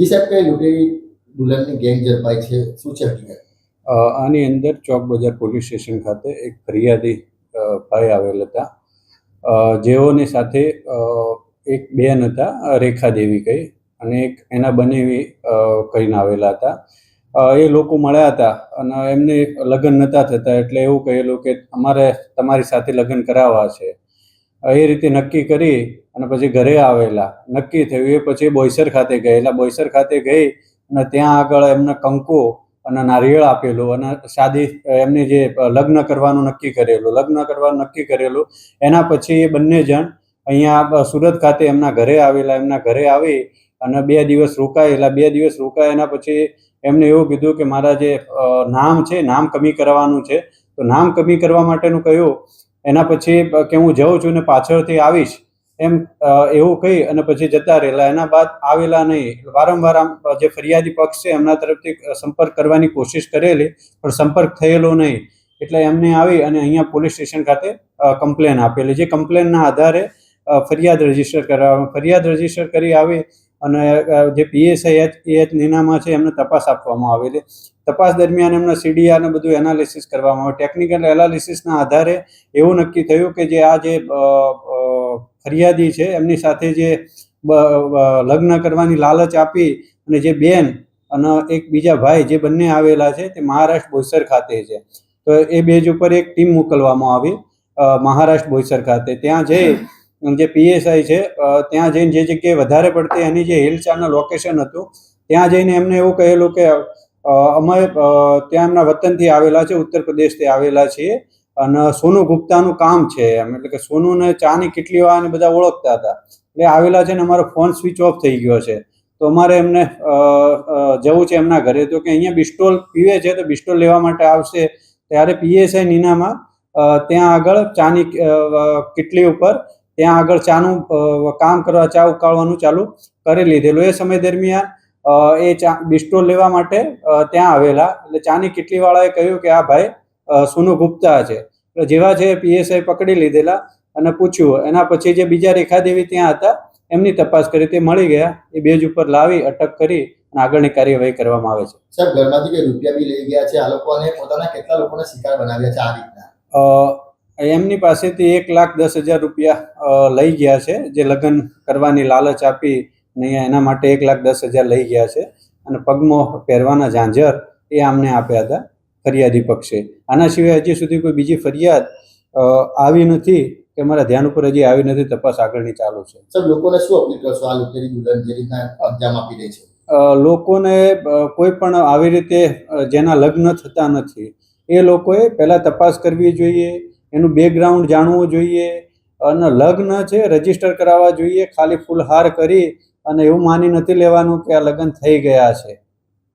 જી સાહેબ કઈ લૂંટેરી દુલ્હનની ગેંગ ઝડપાઈ છે? શું છે આની અંદર ચોક બજાર પોલીસ સ્ટેશન ખાતે એક ફરિયાદી ભાઈ આવેલ હતા. જેઓની સાથે એક બેન હતા રેખા દેવી કઈ અને એક એના બનેવી અ, કહીને આવેલા હતા. એ લોકો મળ્યા હતા અને એમને લગ્ન નહોતા થતા એટલે એવું કહેલું કે અમારે તમારી સાથે લગ્ન કરાવવા છે. એ રીતે નક્કી કરી અને પછી ઘરે આવેલા. નક્કી થયું. એ પછી બોઈસર ખાતે ગયેલા. બોઈસર ખાતે ગઈ અને ત્યાં આગળ એમને કંકુ અને નારિયેળ આપેલું અને શાદી એમની જે લગ્ન કરવાનું નક્કી કરેલું. લગ્ન કરવાનું નક્કી કરેલું. એના પછી એ બંને જણ અહીંયા સુરત ખાતે એમના ઘરે આવેલા. એમના ઘરે આવી અને બે દિવસ રોકાયેલા. બે દિવસ રોકાયા એના પછી એમને એવું કીધું કે મારા જે નામ છે, નામ કમી કરવાનું છે. તો નામ કમી કરવા માટેનું કહ્યું એના પછી કે હું જઉં છું ને પાછળથી આવીશ, એમ એવું કહી અને પછી જતા રહેલા. એના બાદ આવેલા નહીં. વારંવાર આમ જે ફરિયાદી પક્ષ છે એમના તરફથી સંપર્ક કરવાની કોશિશ કરેલી, પણ સંપર્ક થયેલો નહીં. એટલે એમને આવી અને અહીંયા પોલીસ સ્ટેશન ખાતે કમ્પ્લેન આપેલી. જે કમ્પ્લેનના આધારે ફરિયાદ રજિસ્ટર કરાવવા ફરિયાદ રજિસ્ટર કરી આવી અને જે પીએસઆઈ એચ એચ નીનામાં છે, એમને તપાસ આપવામાં આવેલી. તપાસ દરમિયાન એમના સીડીઆર ને બધું એનાલિસિસ કરવામાં આવે ટેકનિકલ એનાલિસિસના આધારે એવું નક્કી થયું કે જે આ જે ફરિયાદી છે, એમની સાથે જે લગ્ન કરવાની લાલચ આપી અને જે બેન અને એક બીજા ભાઈ જે બંને આવેલા છે, તે મહારાષ્ટ્ર બોઈસર ખાતે છે. તો એ બેજ ઉપર એક ટીમ મોકલવામાં આવી મહારાષ્ટ્ર બોઈસર ખાતે. ત્યાં જઈ જે પીએસઆઈ છે ત્યાં જઈને જે જગ્યાએ વધારે પડતી એની જે હિલ ચાલનું લોકેશન હતું, ત્યાં જઈને એમને એવું કહેલું કે અમે ત્યાં એમના વતનથી આવેલા છે, ઉત્તર પ્રદેશથી આવેલા છીએ, અને સોનુ ગુપ્તાનું કામ છે એમ. એટલે કે સોનુને ચાની કેટલી વાર બધા ઓળખતા હતા. એટલે આવેલા છે ને અમારો ફોન સ્વિચ ઓફ થઈ ગયો છે. તો અમારે એમને જવું છે એમના ઘરે. તો કે અહીંયા બિસ્ટોલ પીવે છે, તો બિસ્ટોલ લેવા માટે આવશે. ત્યારે પીએસઆઈ નીનામાં ત્યાં આગળ ચાની કેટલી ઉપર ત્યાં આગળ ચાનું કામ કરવા ચા ઉકાળવાનું ચાલુ કરી લીધેલું. એ સમય દરમિયાન એ ચા બિસ્ટોલ લેવા માટે ત્યાં આવેલા. એટલે ચાની કેટલી વાળાએ કહ્યું કે આ ભાઈ સોનુ ગુપ્તા છે. એટલે જેવા છે પીએસઆઈ પકડી લીધેલા અને પૂછ્યું એના પછી જે બીજા રેખાદેવી ત્યાં હતા એમની તપાસ કરી તે મળી ગયા એ બેજ ઉપર લાવી અટક કરી અને આગળની કાર્યવાહી કરવામાં આવે છે. સાહેબ ઘરમાંથી કે રૂપિયા બી લઈ ગયા છે? આ લોકોને પોતાના કેટલા લોકોને શિકાર બનાવ્યા છે આ રીતના? એમની પાસેથી એક લાખ દસ હજાર રૂપિયા લઈ ગયા છે જે લગ્ન કરવાની લાલચ આપી અહીંયા એના માટે એક લાખ દસ હજાર લઈ ગયા છે. અને પગમાં પહેરવાના ઝાંઝર એ આમને આપ્યા હતા ફરિયાદી પક્ષે. આના સિવાય હજી સુધી કોઈ બીજી ફરિયાદ આવી નથી કે મારા ધ્યાન ઉપર હજી આવી નથી તપાસ આગળની ચાલુ છે. સર લોકોને શું અપીલ કરશો આ લૂંટેરી દુલ્હન જે રીતના અંજામ આપી રહી છે? લોકોને કોઈ પણ આવી રીતે જેના લગ્ન થતા નથી એ લોકોએ પહેલાં તપાસ કરવી જોઈએ એનું બેકગ્રાઉન્ડ જાણવું જોઈએ અને લગ્ન છે રજિસ્ટર કરાવવા જોઈએ, ખાલી ફૂલહાર કરી અને એવું માની નથી લેવાનું કે આ લગ્ન થઈ ગયા છે.